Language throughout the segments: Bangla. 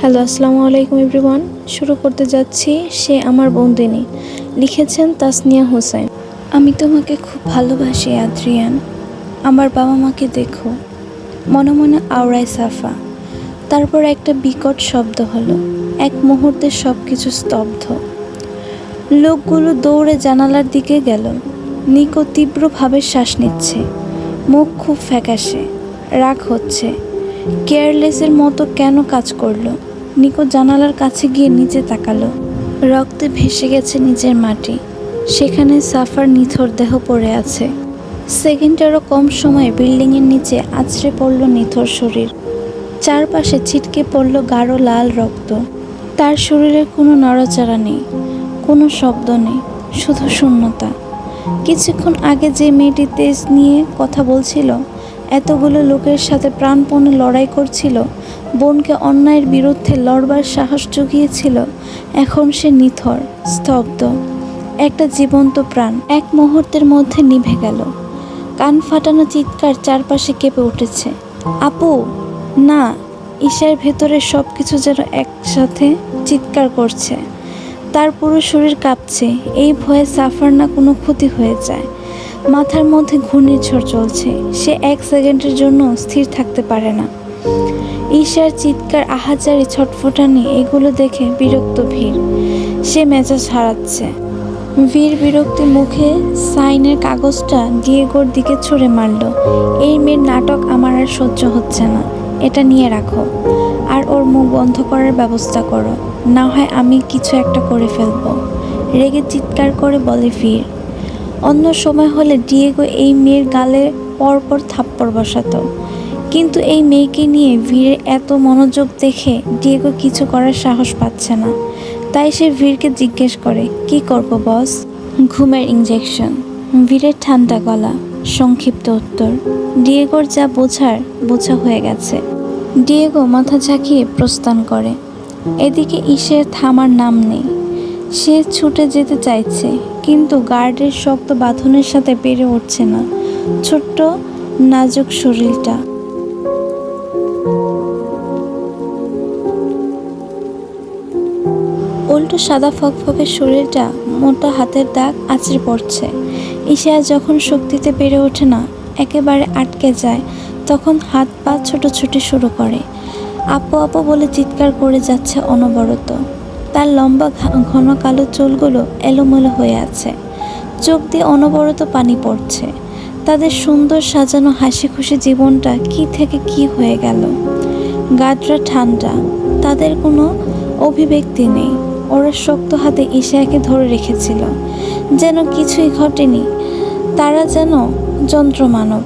হ্যালো, আসসালামু আলাইকুম এভরিওয়ান। শুরু করতে যাচ্ছি সে আমার বন্দিনী। লিখেছেন তাসনিয়া হোসেন। আমি তোমাকে খুব ভালোবাসি, আদ্রিয়ান। আমার বাবা মাকে দেখো। মনে মনে আওড়ায় সাফা। তারপর একটা বিকট শব্দ হলো। এক মুহূর্তে সব কিছু স্তব্ধ। লোকগুলো দৌড়ে জানালার দিকে গেল। নিকো তীব্রভাবে শ্বাস নিচ্ছে। মুখ খুব ফ্যাকাশে। রাগ হচ্ছে। কেয়ারলেসের মতো কেন কাজ করল? নিকো জানালার কাছে গিয়ে নিচে তাকালো। রক্তে ভেসে গেছে নিচের মাটি। সেখানে সাফার নিথর দেহ পড়ে আছে। সেকেন্ডেরও কম সময়ে বিল্ডিংয়ের নিচে আছড়ে পড়ল নিথর শরীর। চারপাশে ছিটকে পড়ল গাঢ় লাল রক্ত। তার শরীরে কোনো নড়াচড়া নেই, কোনো শব্দ নেই, শুধু শূন্যতা। কিছুক্ষণ আগে যে মেয়েটি তেজ নিয়ে কথা বলছিল এতগুলো লোকের সাথে প্রাণপণে লড়াই করছিল। বোনকে অন্যায়ের বিরুদ্ধে লড়বার সাহস জুগিয়েছিল। এখন সে নিথর, স্তব্ধ। একটা জীবন্ত প্রাণ এক মুহূর্তের মধ্যে নিভে গেল। কান ফাটানো চিৎকার চারপাশে কেঁপে উঠেছে। আপু, না, ঈশার ভেতরে সব কিছু যেন একসাথে চিৎকার করছে। তার পুরো শরীর কাঁপছে। এই ভয়ে সাফার না কোনো ক্ষতি হয়ে যায়। মাথার মধ্যে ঘূর্ণিঝড় চলছে। সে এক সেকেন্ডের জন্য স্থির থাকতে পারে না। ঈশার চিৎকার, আহাজারি, ছটফটানি, এগুলো দেখে বিরক্ত ভিড়। সে মেজাজ হারাচ্ছে। বীর বিরক্তি মুখে সাইনের কাগজটা ডিয়েগোর দিকে ছুঁড়ে মারল। এই মেয়ের নাটক আমার আর সহ্য হচ্ছে না। এটা নিয়ে রাখো। আর ওর মুখ বন্ধ করার ব্যবস্থা করো। না হয় আমি কিছু একটা করে ফেলব। রেগে চিৎকার করে বলে ফির অন্য সময় হলে ডিয়েগো এই মেয়ের গালে পরপর থাপ্পড় বসাতো। কিন্তু এই মেয়েকে নিয়ে ভিড়ের এত মনোযোগ দেখে ডিয়েগো কিছু করার সাহস পাচ্ছে না। তাই সে ভিড়কে জিজ্ঞেস করে, কি করব বস ঘুমের ইঞ্জেকশন ভীরের ঠান্ডা গলা, সংক্ষিপ্ত উত্তর ডিয়েগোর যা বোঝার, বোঝা হয়ে গেছে। ডিয়েগো মাথা ঝাঁকিয়ে প্রস্থান করে, এদিকে ঈশের থামার নাম নেই। সে ছুটে যেতে চাইছে, কিন্তু গার্ডের শক্ত বাঁধনের সাথে পেরে উঠছে না। ছোট্ট, নাজুক শরীরটা। উল্টো সাদা ফকফকে শরীরটা মোটা হাতের দাগ আছড়ে পড়ছে। ঈশা যখন শক্তিতে বেড়ে ওঠে না, একেবারে আটকে যায়, তখন হাত পা ছোটাছুটি শুরু করে। আপু আপু বলে চিৎকার করে যাচ্ছে অনবরত। তার লম্বা ঘন কালো চুলগুলো এলোমেলো হয়ে আছে। চোখ দিয়ে অনবরত পানি পড়ছে। তাদের সুন্দর সাজানো হাসি খুশি জীবনটা কি থেকে কি হয়ে গেল? গাডরা ঠান্ডা। তাদের কোনো অভিব্যক্তি নেই। ওরা শক্ত হাতে ঈশাকে ধরে রেখেছিল। যেন কিছুই ঘটেনি। তারা যেন যন্ত্রমানব।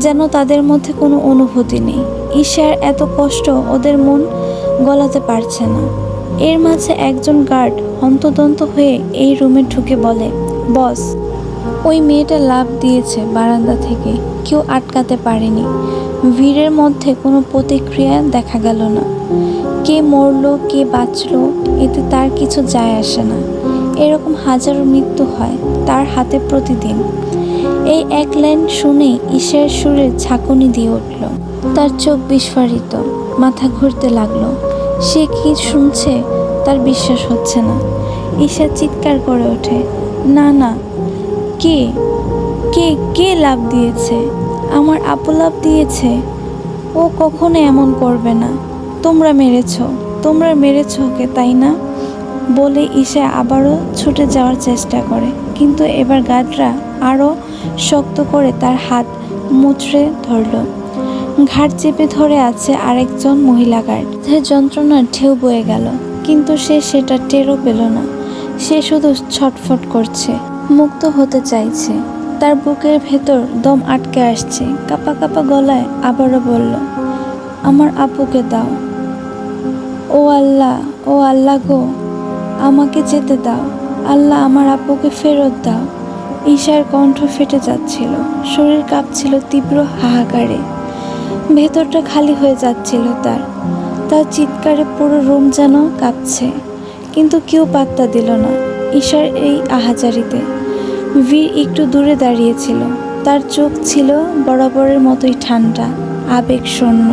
যেন তাদের মধ্যে কোনো অনুভূতি নেই। ঈশার এত কষ্ট ওদের মন গলাতে পারছে না। এর মাঝে একজন গার্ড হন্তদন্ত হয়ে এই রুমে ঢুকে বলে, বস, ওই মেয়েটা লাভ দিয়েছে বারান্দা থেকে, কেউ আটকাতে পারেনি। ভিড়ের মধ্যে কোনো প্রতিক্রিয়া দেখা গেল না। কে মরলো, কে বাঁচলো, এতে তার কিছু যায় আসে না। এরকম হাজারো মৃত্যু হয় তার হাতে প্রতিদিন। এই এক লাইন শুনেই ঈশার সুরে ঝাঁকুনি দিয়ে উঠল। তার চোখ বিস্ফারিত, মাথা ঘুরতে লাগল। সে কি শুনছে? তার বিশ্বাস হচ্ছে না। ঈশা চিৎকার করে ওঠে। না না। কে? কে কে লাভ দিয়েছে? আমার আপু লাভ দিয়েছে। ও কখনো এমন করবে না। তোমরা মেরেছ। তোমরা মেরেছ ওকে, তাই না? বলে ঈশা আবারও ছুটে যাওয়ার চেষ্টা করে। কিন্তু এবার গার্ডরা আরও শক্ত করে তার হাত মুচড়ে ধরল। ঘাট চেপে ধরে আছে আরেকজন মহিলা গার্ড যন্ত্রণার ঢেউ বয়ে গেল, কিন্তু সে সেটা টেরও পেল না। সে শুধু ছটফট করছে, মুক্ত হতে চাইছে। তার বুকের ভেতর দম আটকে আসছে, কাপা কাপা গলায় আবারও বলল, আমার আপুকে দাও। ও আল্লাহ ও আল্লাহ গো, আমাকে যেতে দাও। আল্লাহ আমার আপুকে ফেরত দাও। ঈশার কণ্ঠ ফেটে যাচ্ছিল, শরীর কাঁপছিল তীব্র হাহাকারে। ভেতরটা খালি হয়ে যাচ্ছিল তার। তার চিৎকারে পুরো রুম যেন কাঁপছে, কিন্তু কেউ পাত্তা দিল না ঈশার এই আহাজারিতে। বীর একটু দূরে দাঁড়িয়েছিল, তার চোখ ছিল বরাবরের মতোই ঠান্ডা, আবেগ শূন্য।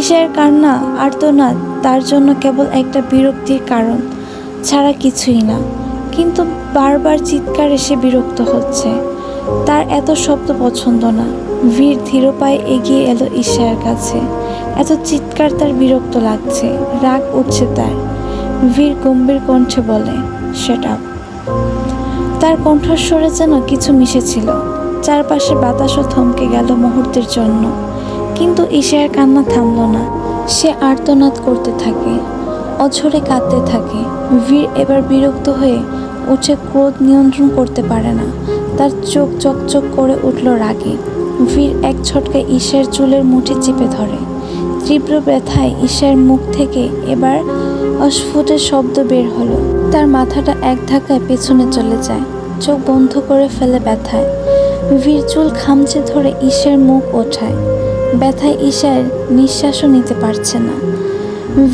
ঈশার কান্না আর্তনাদ, তার জন্য কেবল একটা বিরক্তির কারণ ছাড়া কিছুই না, কিন্তু বারবার চিৎকারে সে বিরক্ত হচ্ছে। তার এত শব্দ পছন্দ না বীর ধীর পায়ে এগিয়ে এলো ঈশায়ের কাছে। এত চিৎকার তার বিরক্ত লাগছে, রাগ উঠছে তার। বীর গম্ভীর কণ্ঠে বলে সেট তার কণ্ঠস্বরে যেন কিছু মিশেছিল। চারপাশে বাতাসও থমকে গেল মুহূর্তের জন্য। কিন্তু ঈশায়ের কান্না থামল না। সে আর্তনাদ করতে থাকে, অঝরে কাঁদতে থাকে। বীর এবার বিরক্ত হয়ে উঠে ক্রোধ নিয়ন্ত্রণ করতে পারে না। তার চোখ চকচক করে উঠল রাগে। বীর এক ছটকায় ঈশার চুলের মুঠি চেপে ধরে। তীব্র ব্যথায় ঈশার মুখ থেকে এবার অস্ফুটের শব্দ বের হলো। তার মাথাটা এক ধাক্কায় পেছনে চলে যায়। চোখ বন্ধ করে ফেলে ব্যথায়। বীর চুল খামচে ধরে ঈশার মুখ ওঠায়। ব্যথায় ঈশার নিঃশ্বাসও নিতে পারছে না।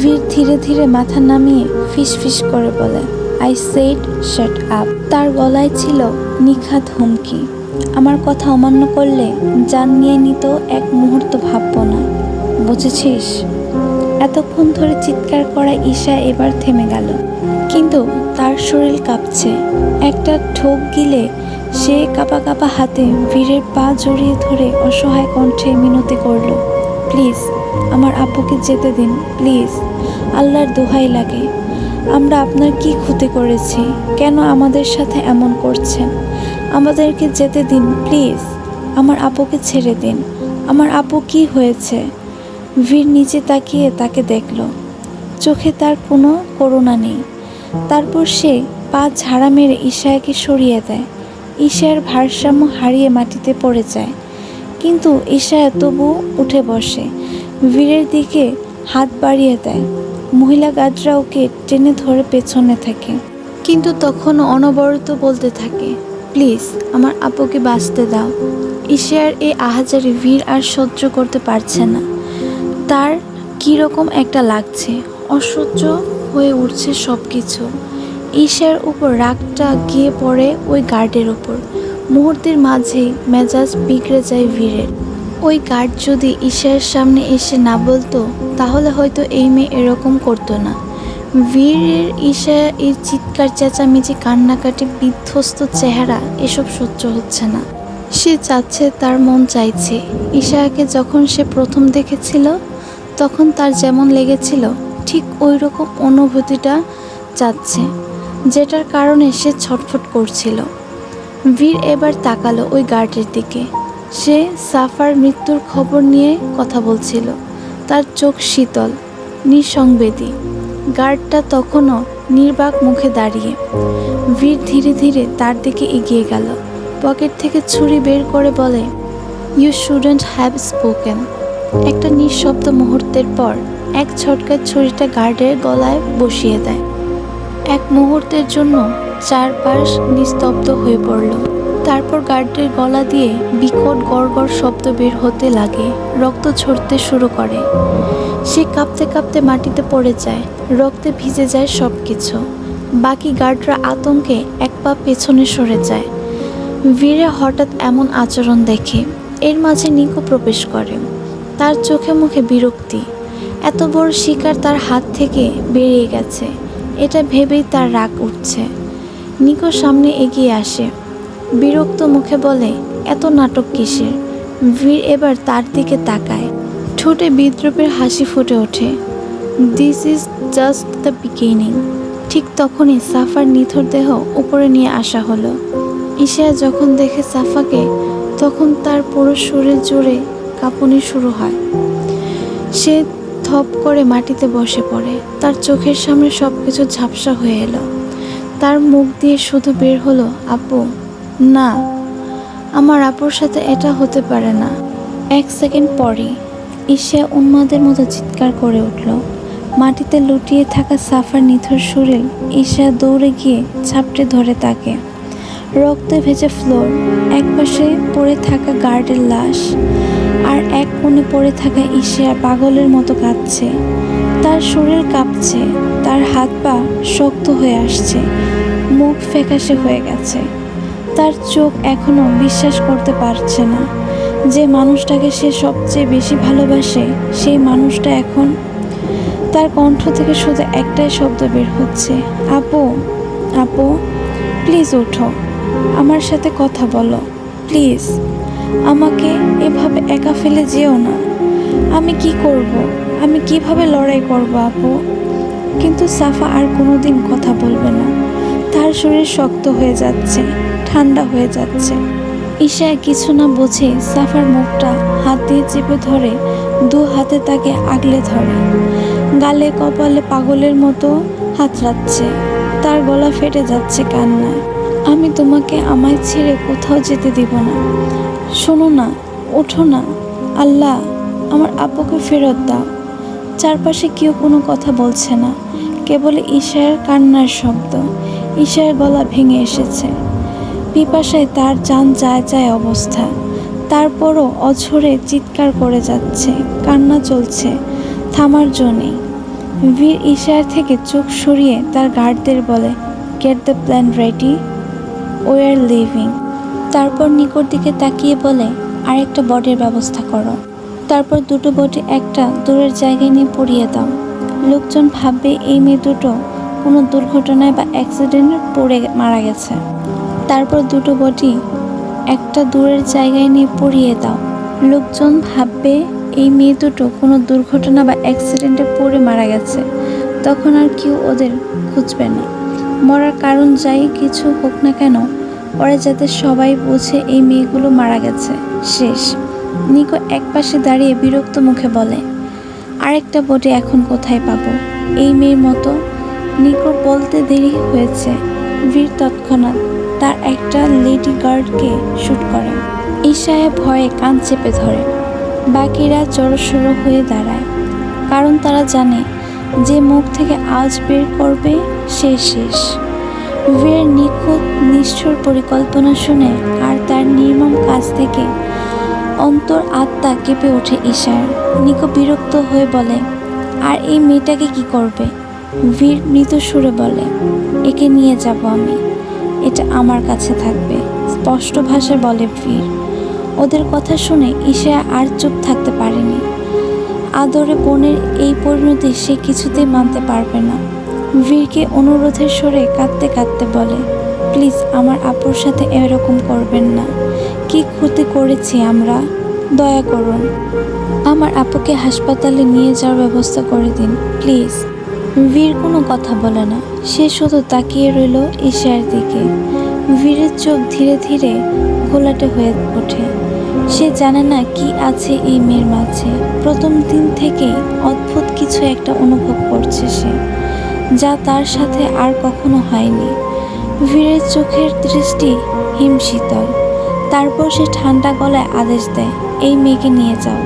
বীর ধীরে ধীরে মাথা নামিয়ে ফিস ফিস করে বলে আই সেড শাট আপ তার গলায় ছিল নিখাত হুমকি। আমার কথা অমান্য করলে জান নিয়ে নিত এক মুহূর্ত ভাবব না বুঝেছিস? এতক্ষণ ধরে চিৎকার করা ঈশা এবার থেমে গেল। কিন্তু তার শরীর কাঁপছে। একটা ঠোক গিলে সে কাপা কাপা হাতে ভিড়ের পা জড়িয়ে ধরে অসহায় কণ্ঠে মিনতি করল, প্লিজ, আমার আব্বুকে যেতে দিন, প্লিজ। আল্লাহর দোহাই লাগে। আমরা আপনার কি ক্ষতি করেছি? কেন আমাদের সাথে এমন করছেন? আমাদেরকে যেতে দিন, প্লিজ। আমার আপুকে ছেড়ে দিন। আমার আপু কি হয়েছে? বীর নিচে তাকিয়ে তাকে দেখল। চোখে তার কোনো করুণা নেই। তারপর সে পা ঝাড়া মেরে ঈশায়াকে সরিয়ে দেয়। ঈশায়ের ভারসাম্য হারিয়ে মাটিতে পড়ে যায়। কিন্তু ঈশায়া তবু উঠে বসে। বীরের দিকে হাত বাড়িয়ে দেয়। মহিলা গার্ডরা ওকে টেনে ধরে পেছনে থাকে। কিন্তু তখনও অনবরত বলতে থাকে প্লিজ আমার আপুকে বাঁচতে দাও। ঈশায়ার এই আহাজারি ভিড় আর সহ্য করতে পারছে না। তার কীরকম একটা লাগছে, অসহ্য হয়ে উঠছে সব কিছু ঈশার উপর রাগটা গিয়ে পড়ে ওই গার্ডের ওপর মুহূর্তের মাঝেই মেজাজ বিগড়ে যায় ভিড়ের ওই গার্ড যদি ঈশার সামনে এসে না বলতো, তাহলে হয়তো এই মেয়ে এরকম করতো না। বীরের ঈশা, এর চিৎকার, চেঁচামেচি, কান্নাকাটি, বিধ্বস্ত চেহারা, এসব সহ্য হচ্ছে না। সে চাচ্ছে, তার মন চাইছে। ঈশাকে যখন সে প্রথম দেখেছিল, তখন তার যেমন লেগেছিল, ঠিক ওই রকম অনুভূতিটা চাচ্ছে, যেটার কারণে সে ছটফট করছিল। বীর এবার তাকালো ওই গার্ডের দিকে। সে সাফার মৃত্যুর খবর নিয়ে কথা বলছিল। তার চোখ শীতল, নিঃসংবেদী। গার্ডটা তখনও নির্বাক মুখে দাঁড়িয়ে। ভিড় ধীরে ধীরে তার দিকে এগিয়ে গেল। পকেট থেকে ছুরি বের করে বলে ইউ শুডেন্ট হ্যাভ স্পোকেন একটা নিঃশব্দ মুহূর্তের পর এক ছটকার ছুরিটা গার্ডের গলায় বসিয়ে দেয়। এক মুহূর্তের জন্য চারপাশ নিস্তব্ধ হয়ে পড়ল। তারপর গার্ডের গলা দিয়ে বিকট গড়গড় শব্দ বের হতে লাগে, রক্ত ঝরতে শুরু করে। সে কাঁপতে কাঁপতে মাটিতে পড়ে যায়, রক্তে ভিজে যায় সব কিছু বাকি গার্ডরা আতঙ্কে এক পা পেছনে সরে যায়। বীরে হঠাৎ এমন আচরণ দেখে, এর মাঝে নিকো প্রবেশ করে। তার চোখে মুখে বিরক্তি। এত বড় শিকার তার হাত থেকে বেরিয়ে গেছে, এটা ভেবেই তার রাগ উঠছে। নিকো সামনে এগিয়ে আসে। বিরক্ত মুখে বলে, এত নাটক কিসের? ভিড় এবার তার দিকে তাকায়। ঠোঁটে বিদ্রুপের হাসি ফুটে ওঠে। This is just the beginning ঠিক তখনই সাফার নিথর দেহ উপরে নিয়ে আসা হলো। ঈশা যখন দেখে সাফাকে, তখন তার পুরো শরীর জুড়ে কাঁপুনি শুরু হয়। সে থপ করে মাটিতে বসে পড়ে। তার চোখের সামনে সব কিছু ঝাপসা হয়ে এলো। তার মুখ দিয়ে শুধু বের হলো, আপু, না, আমার আপুর সাথে এটা হতে পারে না। এক সেকেন্ড পরই ঈশা উন্মাদের মতো চিৎকার করে উঠল। মাটিতে লুটিয়ে থাকা সাফার নিথর শরীর ঈশা দৌড়ে গিয়ে ছাপটে ধরে তাকে। রক্তে ভেজে ফ্লোর একপাশে পড়ে থাকা গার্ডের লাশ, আর এক কোণে পড়ে থাকা ঈশা পাগলের মতো কাঁদছে। তার শরীর কাঁপছে, তার হাত পা শক্ত হয়ে আসছে, মুখ ফ্যাকাশে হয়ে গেছে। তার চোখ এখনও বিশ্বাস করতে পারছে না। যে মানুষটাকে সে সবচেয়ে বেশি ভালোবাসে, সেই মানুষটা এখন তার কণ্ঠ থেকে শুধু একটাই শব্দ বের হচ্ছে। আপু আপু প্লিজ ওঠো। আমার সাথে কথা বলো। প্লিজ আমাকে এভাবে একা ফেলে যেও না। আমি কি করব? আমি কীভাবে লড়াই করব, আপু? কিন্তু সাফা আর কোনোদিন কথা বলবে না। তার শরীর শক্ত হয়ে যাচ্ছে, ঠান্ডা হয়ে যাচ্ছে। ঈশা কিছু না বুঝে সাফার মুখটা হাত দিয়ে চেপে ধরে, দু হাতে তাকে আগলে ধরে। গালে কপালে পাগলের মতো হাতড়াচ্ছে। তার গলা ফেটে যাচ্ছে কান্নায়। আমি তোমাকে আমায় ছেড়ে কোথাও যেতে দিব না। শোনো না, ওঠো না। আল্লাহ, আমার আপুকে ফেরত দাও। চারপাশে কেউ কোনো কথা বলছে না। কেবল ঈশায়ের কান্নার শব্দ। ঈশার গলা ভেঙে এসেছে। পিপাসায় তার যান যায় যায় অবস্থা। তারপরও অঝরে চিৎকার করে যাচ্ছে, কান্না চলছে, থামার জন্যেই বীর ইশার থেকে চোখ সরিয়ে তার গার্ডদের বলে গেট দ্য প্ল্যান রেডি ওই আর লিভিং তারপর নিকট দিকে তাকিয়ে বলে, আরেকটা বডির ব্যবস্থা করো। তারপর দুটো বডি একটা দূরের জায়গায় নিয়ে পড়িয়ে দাও। লোকজন ভাববে এই মেয়ে দুটো কোনো দুর্ঘটনায় বা অ্যাক্সিডেন্টে পড়ে মারা গেছে। তারপর দুটো বডি একটা দূরের জায়গায় নিয়ে পড়িয়ে দাও। লোকজন ভাববে এই মেয়ে দুটো কোনো দুর্ঘটনা বা অ্যাক্সিডেন্টে পড়ে মারা গেছে। তখন আর কেউ ওদের খুঁজবে না। মরার কারণ যাই কিছু হোক না কেন, ওরা যাতে সবাই বোঝে এই মেয়েগুলো মারা গেছে। শেষ। নিকো একপাশে দাঁড়িয়ে বিরক্ত মুখে বলে, আরেকটা বডি এখন কোথায় পাবো? এই মেয়ের মতো নিকো বলতে দেরি হয়েছে। বীর তৎক্ষণাৎ তার একটা লেডি গার্ডকে শ্যুট করে। ঈশায় ভয়ে কান চেপে ধরে। বাকিরা জড়সড়ো হয়ে দাঁড়ায়। কারণ তারা জানে, যে মুখ থেকে আওয়াজ বের করবে, সে শেষ। বীরের নিখুঁত, নিষ্ঠুর পরিকল্পনা শুনে আর তার নির্মম কাজ থেকে অন্তর আত্মা কেঁপে ওঠে ঈশার। নিকো বিরক্ত হয়ে বলে, আর এই মেয়েটাকে কি করবে? বীর মৃত সুরে বলে, একে নিয়ে যাব আমি। এটা আমার কাছে থাকবে, স্পষ্ট ভাষায় বলে বীর। ওদের কথা শুনে ঈশা আর চুপ থাকতে পারেনি। আদরে বোনের এই পরিণতি সে কিছুতেই মানতে পারবে না। বীরকে অনুরোধের স্বরে কাঁদতে কাঁদতে বলে, প্লিজ আমার আপুর সাথে এরকম করবেন না। কি ক্ষতি করেছি আমরা? দয়া করুন। আমার আপুকে হাসপাতালে নিয়ে যাওয়ার ব্যবস্থা করে দিন, প্লিজ। বীর কোনো কথা বলে না। সে শুধু তাকিয়ে রইল ঈশার দিকে। বীরের চোখ ধীরে ধীরে ঘোলাটে হয়ে ওঠে। সে জানে না কি আছে এই মেয়ের মাঝে। প্রথম দিন থেকে অদ্ভুত কিছু একটা অনুভব করছে সে, যা তার সাথে আর কখনো হয়নি। বীরের চোখের দৃষ্টি হিমশীতল। তারপর সে ঠান্ডা গলায় আদেশ দেয়, এই মেয়েকে নিয়ে যাও।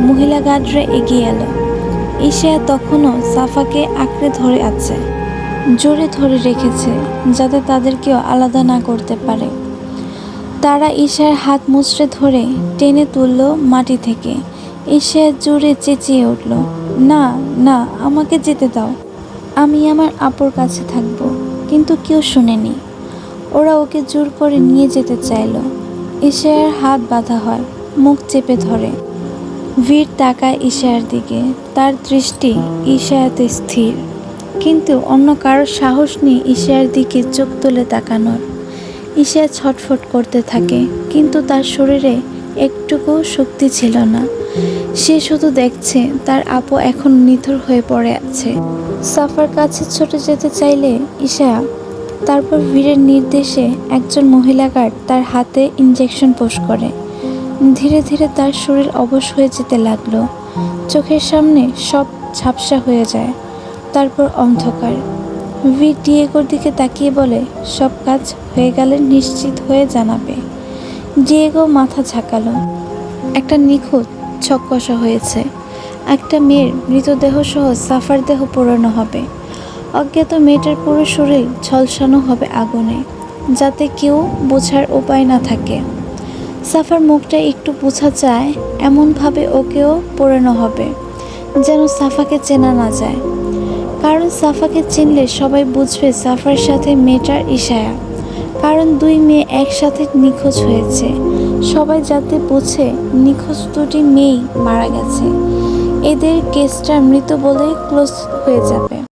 মহিলা গার্ডরা এগিয়ে এলো। ঈশা তখনও সাফাকে আঁকড়ে ধরে আছে, জোরে ধরে রেখেছে যাতে তাদেরকেও আলাদা না করতে পারে। তারা ঈশার হাত মুচড়ে ধরে টেনে তুলল মাটি থেকে। ঈশা জোরে চেঁচিয়ে উঠল, না না, আমাকে যেতে দাও। আমি আমার আপুর কাছে থাকব, কিন্তু কেউ শুনেনি। ওরা ওকে জোর করে নিয়ে যেতে চাইলো। ঈশায়ের হাত বাঁধা হয়, মুখ চেপে ধরে। বীর তাকায় ঈশায়ের দিকে। তার দৃষ্টি ঈশায়াতে স্থির। কিন্তু অন্য কারোর সাহস নেই ঈশায়ের দিকে চোখ তুলে তাকানোর। ঈশা ছটফট করতে থাকে, কিন্তু তার শরীরে একটুকু শক্তি ছিল না। সে শুধু দেখছে, তার আপু এখন নিথর হয়ে পড়ে আছে। সাফার কাছে ছুটে যেতে চাইলে ঈশা তারপর বীরের নির্দেশে একজন মহিলা গার্ড তার হাতে ইঞ্জেকশন পোষ করে। ধীরে ধীরে তার শরীর অবশ হয়ে যেতে লাগল। চোখের সামনে সব ঝাপসা হয়ে যায়। তারপর অন্ধকার। ভি ডিয়েগোর দিকে তাকিয়ে বলে, সব কাজ হয়ে গেলে নিশ্চিত হয়ে জানাবে। ডিয়েগো মাথা ঝাঁকালো। একটা নিখুঁত ছককষা হয়েছে। একটা মেয়ের মৃতদেহ সহ সাফার দেহ পোড়ানো হবে। অজ্ঞাত মেয়েটার পুরো শরীর ঝলসানো হবে আগুনে, যাতে কেউ বোঝার উপায় না থাকে। সাফার মুখটা একটু বোঝা যায়, এমনভাবে ওকেও পোড়ানো হবে, যেন সাফাকে চেনা না যায়। কারণ সাফাকে চিনলে সবাই বুঝবে সাফার সাথে মেয়েটার ইশায়া কারণ দুই মেয়ে একসাথে নিখোঁজ হয়েছে। সবাই যাতে বুঝে, নিখোঁজ দুটি মেয়েই মারা গেছে। এদের কেসটা মৃত বলে ক্লোজ হয়ে যাবে।